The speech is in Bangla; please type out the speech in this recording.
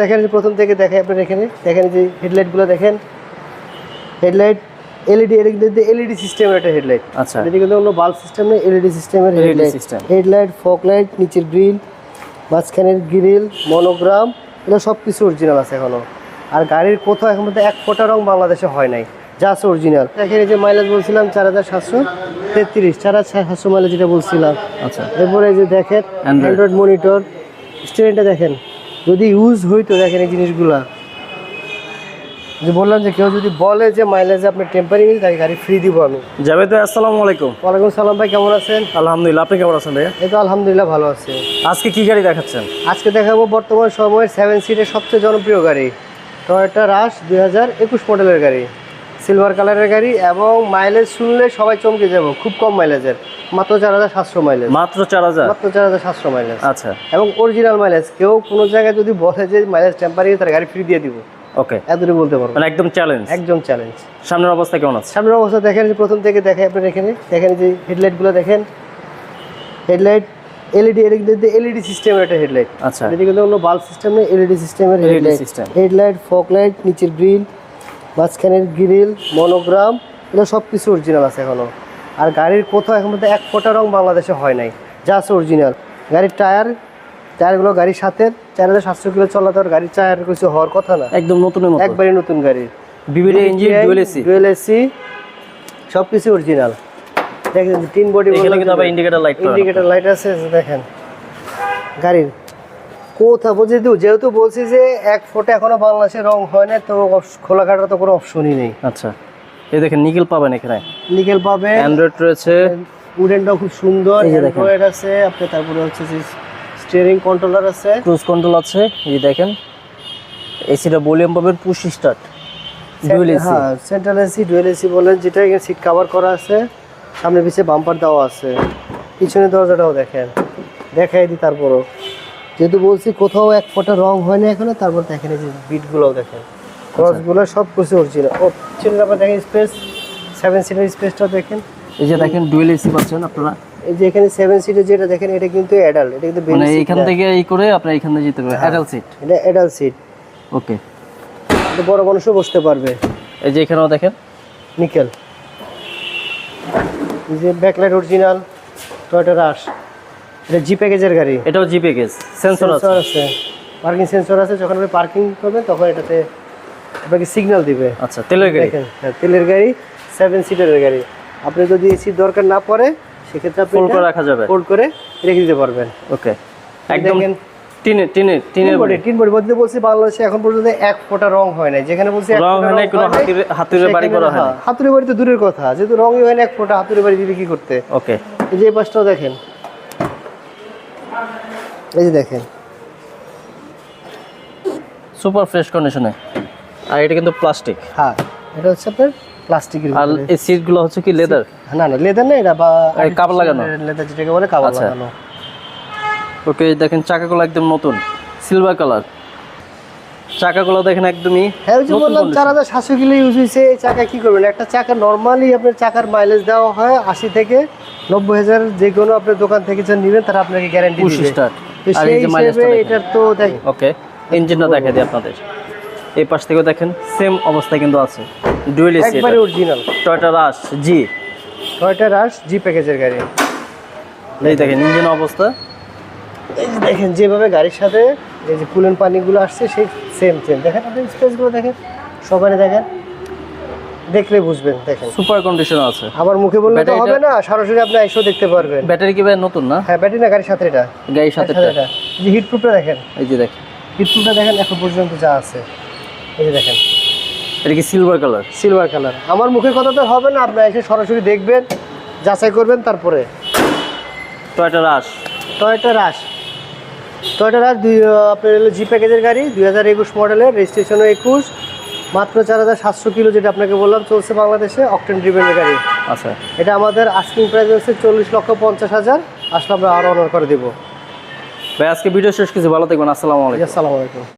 দেখেন প্রথম থেকে দেখে আপনার এখানে। দেখেন যে হেডলাইটগুলো দেখেন। হেডলাইট এলইডি কিন্তু এলইডি সিস্টেমের একটা হেডলাইট। আচ্ছা। এদিকে কোনো বাল্ব সিস্টেম নেই এলইডি সিস্টেমের হেডলাইট। হেডলাইট ফক লাইট নিচের গ্রিল মাঝখানের গ্রিল মনোগ্রাম এটা সব কিছু অরিজিনাল আছে এখনও। আর গাড়ির কোথাও এখন এক ফোঁটা রং বাংলাদেশে হয় নাই। জাস্ট অরিজিনাল দেখেন এই যে মাইলেজ বলছিলাম চার হাজার সাতশো তেত্রিশ চার হাজার সাতশো মাইলেজ যেটা বলছিলাম। আচ্ছা। এরপরে এই যে দেখেন। অ্যান্ড্রয়েড মনিটর স্টুডেন্টটা দেখেন যদি ইউজ হইতো দেখেন এই জিনিসগুলা। যে বললাম যে কেউ যদি বলে যে মাইলেজে আপনার টেম্পারিং তাকে গাড়ি ফ্রি দিব আমি। যাবে তো আসসালামু আলাইকুম। ওয়ালাইকুম সালাম ভাই কেমন আছেন? আলহামদুলিল্লাহ আপনি কেমন আছেন ভাইয়া? এই তো আলহামদুলিল্লাহ ভালো আছে। আজকে কি গাড়ি দেখাচ্ছেন? আজকে দেখাবো বর্তমান সময়ের সেভেন সিটের সবচেয়ে জনপ্রিয় গাড়ি টয়োটা রাশ দুই হাজার একুশ মডেলের গাড়ি। সিলভার কালারের গাড়ি এবং মাইলেজ শুনলে সবাই চমকে যাব খুব কম মাইলেজের মাত্র চার হাজার সাতশো মাইলেজ মাত্র চার হাজার? মাত্র চার হাজার সাতশো মাইলেজ আচ্ছা। এবং অরিজিনাল মাইলেজ কেউ কোনো জায়গায় যদি বলে যে মাইলেজ টেম্পারিং তার গাড়ি ফ্রি দিয়ে দিব ওকে এতটুকু বলতে পারব মানে একদম চ্যালেঞ্জ একদম চ্যালেঞ্জ সামনের অবস্থা কেমন আছে? সামনের অবস্থা দেখেন যে প্রথম থেকে দেখে আপনার এখানে দেখেন যে হেডলাইটগুলো দেখেন। হেডলাইট এলইডি কিন্তু এলইডি সিস্টেমের একটা হেডলাইট আচ্ছা। এটা কিন্তু কোনো বাল্ব সিস্টেম নেই এলইডি সিস্টেমের headlight system। Headlight fog light নিচের গ্রিল মাঝখানের গ্রিল মনোগ্রাম এগুলো সব কিছু অরিজিনাল আছে এখনও। আর গাড়ির কোথাও এখন এক ফোঁটা রং বাংলাদেশে হয় নাই যা আছে অরিজিনাল গাড়ির টায়ার টায়ারগুলো গাড়ির সাথে চার হাজার সাতশো কিলো চলাতে গাড়ির টায়ার কিছু হওয়ার কথা না। একদম নতুন একবারই নতুন গাড়ি। বিবিডি engine dual AC dual AC সব কিছু অরিজিনাল দেখেন তিন body indicator light indicator light আছে দেখেন। গাড়ির কোথা যেহেতু যেহেতু বলছি যে এক ফোঁটা এখনও বাংলাদেশে রং হয় না তো খোলা কাটার তো কোনো অপশনই নেই। আচ্ছা। এই দেখেন নিকেল পাবেন এখানে। নিকেল পাবে অ্যান্ড্রয়েড রয়েছে। উডেনটাও খুব সুন্দর। অ্যান্ড্রয়েড আছে আপনি তারপরে হচ্ছে যে স্টিয়ারিং কন্ট্রোলার আছে। ক্রুজ কন্ট্রোল আছে এই দেখেন। এসিটা ভলিউম পাবেন পুশ স্টার্ট ডুয়েল এসি হ্যাঁ সেন্ট্রাল এসি ডুয়েল এসি বলেন যেটা এখানে সিট কভার করা আছে সামনে পিছিয়ে বাম্পার দেওয়া আছে। পিছনের দরজাটাও দেখেন। দেখাই দিই তারপরও। যেহেতু বলছি কোথাও এক ফোঁটা রং হয় না এখনও তারপর দেখেন এই যে বিটগুলোও দেখেন। ক্রসগুলো সব কিছু অরিজিনাল ও পিছনের আবার দেখেন স্পেস সেভেন সিটের স্পেসটাও দেখেন। এই যে দেখেন ডুয়েল এসি পাচ্ছেন আপনারা। এই যে এখানে সেভেন সিটের যেটা দেখেন এটা কিন্তু অ্যাডাল্ট এটা কিন্তু মানে baby seat এইখান না। থেকে এই করে আপনারা এখানে যেতে পারবেন অ্যাডাল্ট সিট এটা অ্যাডাল্ট সিট ওকে বড় মানুষও বসতে পারবে। এই যে এখানেও দেখেন। নিকেল। এই যে ব্যাকলাইট অরিজিনাল টয়োটা রাশ এটা জি প্যাকেজের গাড়ি? এটাও জিপে প্যাকেজ সেন্সর আছে। পার্কিং সেন্সর আছে যখন আপনি পার্কিং করবেন তখন এটাতে আপনাকে সিগন্যাল দিবে। আচ্ছা তেলের গাড়ি? হ্যাঁ, তেলের গাড়ি সেভেন সিটারের গাড়ি। আপনি যদি এসির দরকার না পড়ে সেক্ষেত্রে আপনি ফুল করে রাখা যাবে। ফোল্ড করে রেখে দিতে পারবেন। ওকে একদম টিনে টিনে টিনের বডি টিন বডি মধ্যে বলছি বাংলাদেশে এখন পর্যন্ত এক ফোঁটা রং হয় নাই। যেখানে বলছি রং হয় নাই, কোনো হাতুড়ে- হাতুড়ে বাড়ি করা হয় হ্যাঁ, হাতুড়ে বাড়ি তো দূরের কথা। যেহেতু রঙই হয় না এক ফোঁটা হাতুড়ে বাড়ি দিবে কি করতে? ওকে এই যে পাশটাও দেখেন এই যে দেখেন। সুপার ফ্রেশ কন্ডিশনে। আর এটা কিন্তু প্লাস্টিক। হ্যাঁ এটা হচ্ছে আপনার প্লাস্টিকের আর এই সিটগুলো হচ্ছে কি লেদার? না না লেদার না এটা বা কাপড় লাগানো? লেদার যেটাকে বলে কাপড় আচ্ছা। লাগানো। ওকে দেখেন চাকাগুলো একদম নতুন। Silver colour. চাকাগুলো দেখেন একদমই হ্যাঁ যে বললাম। চার হাজার সাতশো কিলো ইউজ হয়েছে এই চাকা কি করবেন? একটা চাকা নর্মালি আপনার চাকার মাইলেজ দেওয়া হয় আশি থেকে নব্বই হাজার যে কোনো আপনার দোকান থেকে যা নেবেন তারা আপনাকে গ্যারান্টি স্টার্ট সেই হিসেবে এটার তো দেখ ওকে ইঞ্জিনটা দেখা দিই আপনাদের। এই পাশ থেকেও দেখেন সেম অবস্থায় কিন্তু আছে। ডুয়েল এসি একবারে original Toyota Rush G Rush G প্যাকেজের গাড়ি। এই দেখেন ইঞ্জিন অবস্থা। এই দেখেন যেভাবে গাড়ির সাথে এই যে কুলেন পানিগুলো আসছে সেই সেম সেম দেখেন আপনি স্পেসগুলো দেখেন। সবাই দেখেন। দেখলে বুঝবেন দেখেন। সুপার কন্ডিশন আছে। আমার মুখে বললে তো হবে না সরাসরি আপনি এসেও দেখতে পারবেন। ব্যাটারি কি ভাই নতুন না? হ্যাঁ ব্যাটারি না গাড়ির সাথে এটা। গাড়ির সাথে এটা। যে হিটপ্রুফটা দেখেন। এই যে দেখেন। হিটপ্রুফটা দেখেন এখন পর্যন্ত যা আছে। এই যে দেখেন। এটা কি সিলভার কালার সিলভার কালার আমার মুখের কথা তো হবে না আপনি এসে সরাসরি দেখবেন যাচাই করবেন তারপরে। Toyota Rush Toyota Rush Toyota Raize দুই আপনার হলো জি প্যাকেজের গাড়ি দুই হাজার একুশ মডেলের রেজিস্ট্রেশনও একুশ। মাত্র চার হাজার সাতশো কিলো যেটা আপনাকে বললাম চলছে বাংলাদেশে অকটেন ড্রিভেনের গাড়ি। আচ্ছা। এটা আমাদের আস্কিং প্রাইস হচ্ছে চল্লিশ লক্ষ পঞ্চাশ হাজার আসলে আমরা আরও অনার করে দেবো। ভাই আজকে ভিডিও শেষ কিছু ভালো থাকবেন আসসালামু আলাইকুম। আসসালামু আলাইকুম।